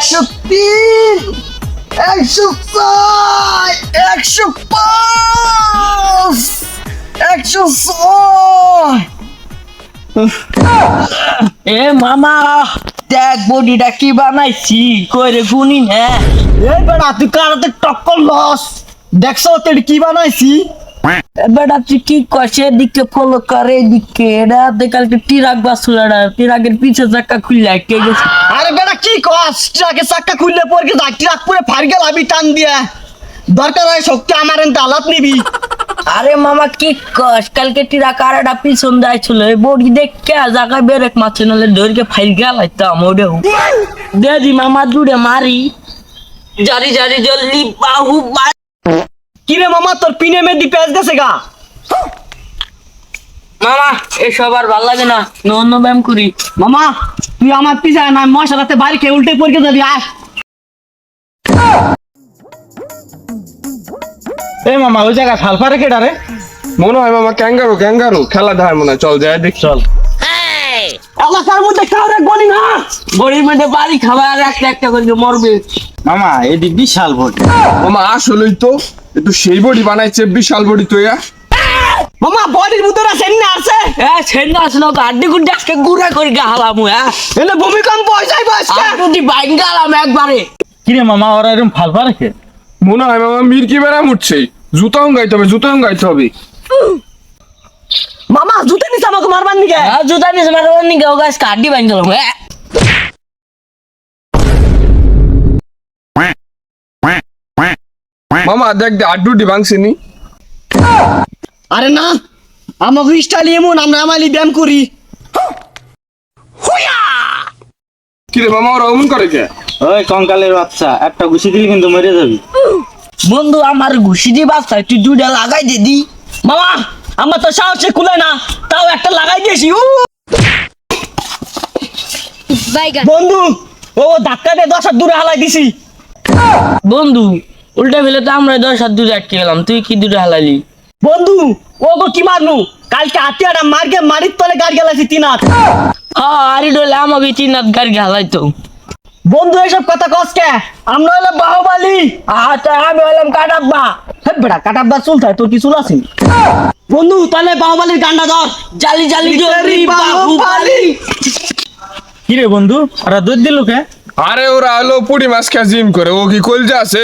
একশো তিন, একশো চার একশো পাঁচ, একশো ছয়। এ মামা, দেখ বডিটা কি বানাইছি কইরে গুনি না এই বেড়া, তুই কারাতে টক্কর লস। দেখছ, তোর কি বানাইছি? বেটা তুই কি করছে এদিকে ফলো করে এদিকে। এটা কালকে টিরাক বাসুল এটা টিরাকের পিছে চাক্কা খুললে কে গেছে? আরে বেটা কি কস? ট্রাকে চাক্কা খুললে পড়কে যাক ট্রাক পুরে ফার গেল আমি টান দিয়া। দরকার হয় শক্তি আমার আলাপ নিবি। আরে মামা কি কস? কালকে টিরাক আর একটা পিছন দেয়ছিল এই বডি দেখে জায়গায় বেরেক মারছে নাহলে ধরকে ফাইল গেলাইতাম ওটাও দে দি মামা দূরে মারি। জারি জারি জলদি বাহু। বা কি রে মামা তোর পিনে মেদি পেঁচ গেছে গা? মামা এসব আর ভালো লাগে না। অন্য ব্যায়াম করি। মামা তুই আমার পিছায় না মশা রাতে বাড়ি খেয়ে উল্টে পড়কে যাবি আস এই মামা ওই জায়গায় ফালফা রেখে ডারে মনে হয় মামা ক্যাঙ্গারু ক্যাঙ্গারু। খেলা দেখায় মনে হয়। চল যাই দেখ। চল। এলাকার মধ্যে কাউ রাখবনি না? গরিব মধ্যে বাড়ি খাবার একটা একটা করে মরবে। মামা এদি বিশাল ভোট মামা আসলেই তো একটু সেই বডি বানাইছে বিশাল বডি তো ইয়া মামা বডির ভিতরে আছে না আছে। এ ছেড়ে আসে না তো আড্ডি গুড্ডি আজকে গুড়া করে গাহালাম হ্যাঁ এলে ভূমিকম্প বাসটা আর যদি বাইন গালাম একবারে। কিরে মামা ওরা এরকম ফালফা রেখে? মনে হয় মামা মির্কি বেড়া উঠছে জুতা গাইতে হবে জুতা গাইতে হবে। মামা জুতে নিছে আমাকে মারবার নিকে। হ্যাঁ জুতা নিয়ে মারবার নি গাও গাছ কাটি বাইন হ্যাঁ। মামা দেখ দে আড্ডুটি ভাঙছেনি আরে না আমাকে স্টাইল এমন আমরা আমালি ব্যায়াম করি। কিরে মামা ওরা অমন করে কে? ওই কঙ্কালের বাচ্চা একটা ঘুষি দিলে কিন্তু মরে যাবি। বন্ধু আমার ঘুষি দি বাচ্চা তুই দুইটা লাগাই দে দি। মামা! আমার তো সাহসে খুলে না। তাও একটা লাগাই দিয়েছি উ! বন্ধু ও ধাক্কা দিয়ে দশ হাত দূরে হালাই দিছি। বন্ধু উল্টা ফেলে তো আমরা দশ হাত দূরে আটকে গেলাম। তুই কি দূরে হালালি? বন্ধু ও গো কি মারনু কালকে হাতিয়াটা মারকে মারির তলে গাড়ি গেলাছি তিন হাত। হ্যাঁ আরে ডলে আমাকে তিন হাত গাড়ি হালাইতো বন্ধু এসব কথা কসকে আমরা হলাম বাহুবালি। আচ্ছা আমি হলাম কাটাব্বা। হে বেড়া কাটাব্বা চুল থাকে তোর কি চুল আছে? বন্ধু তাহলে বাহুবালির গান্ডা ধর। জালি জালি জরি বাহুবালি। কিরে বন্ধু ওরা দুধ দিল কে? আরে ওরা হলো পুড়ি মাছ খেয়ে জিম করে ও কি কলজা আছে?